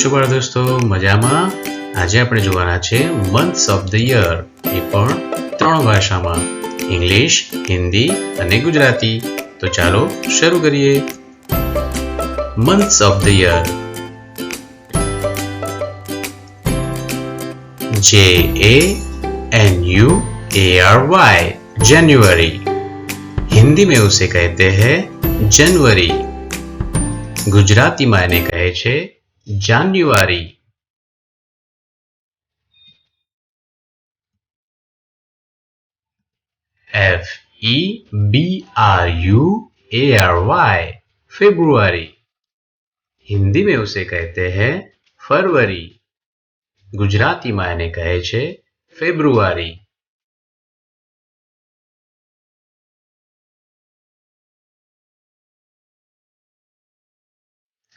કેમ છો બાળ દોસ્તો મજામાં આજે આપણે જોવાના છે મંથ્સ ઓફ ધ યર એ પણ ત્રણ ભાષામાં ઇંગ્લિશ હિન્દી અને ગુજરાતી તો ચાલો શરૂ કરીએ months of the year J A N U A R Y जनवरी हिंदी में उसे कहते हैं जनवरी गुजराती मायने कहे छे January F E B R U A R Y February Hindi में उसे कहते हैं फरवरी ગુજરાતીમાં એને કહે છે ફેબ્રુઆરી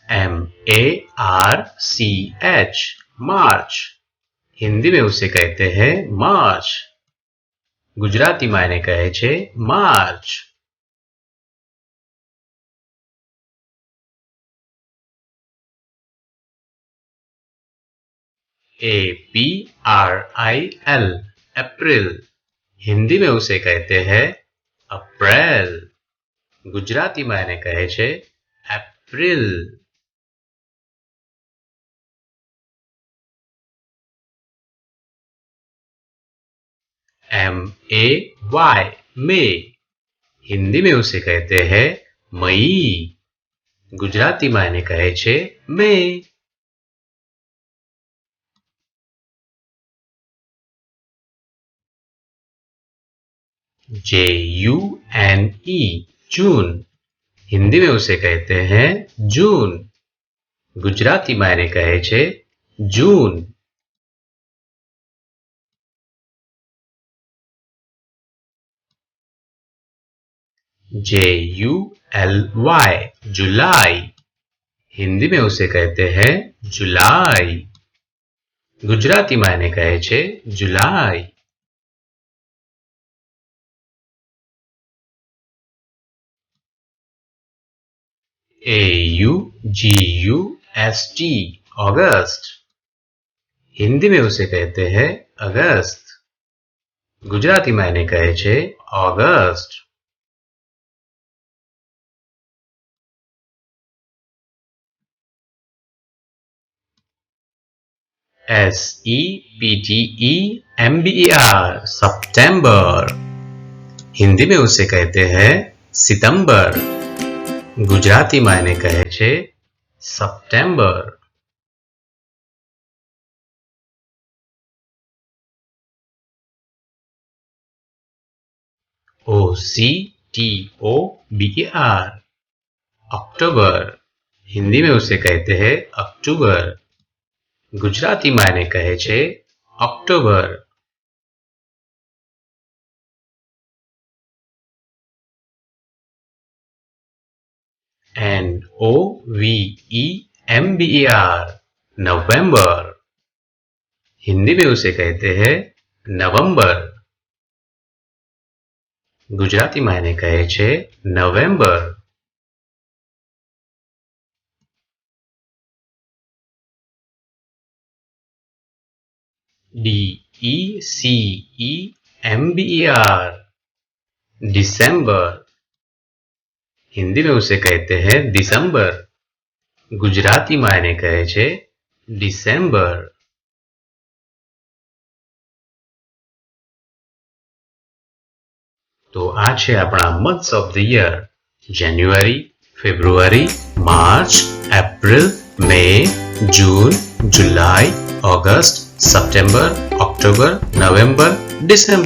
M A R C H मार्च हिंदी में उसे कहते हैं मार्च। गुजराती मायने कहे छे मार्च। A P R I L अप्रैल हिंदी में उसे कहते हैं अप्रैल। गुजराती मायने कहे छे एप्रिल एम ए वाई मे हिंदी में उसे कहते हैं मई। गुजराती मायने कहे छे मे जे यू एन ई जून हिंदी में उसे कहते हैं जून गुजराती मायने कहे छे जून जे यू एल वाई जुलाई हिंदी में उसे कहते हैं जुलाई गुजराती मायने कहे छे जुलाई A U G U S T अगस्त हिंदी में उसे कहते हैं अगस्त गुजराती मायने कहे छे ऑगस्ट S E P T E M B E R सितंबर हिंदी में उसे कहते हैं सितंबर ગુજરાતી માં એને કહે છે September O C T O B E अक्टूबर हिंदी में उसे कहते हैं अक्टूबर गुजराती मायने कहे छे अक्टूबर N O V E M B E R नवंबर हिंदी में उसे कहते हैं नवंबर गुजराती मायने कहे छे नवेम्बर D E C E M B E R दिसंबर हिंदी में उसे कहते हैं दिसंबर गुजराती मायने कहे छे डिसेम्बर તો આ છે આપણા months of the year January February March April May June July August September, October, November, December.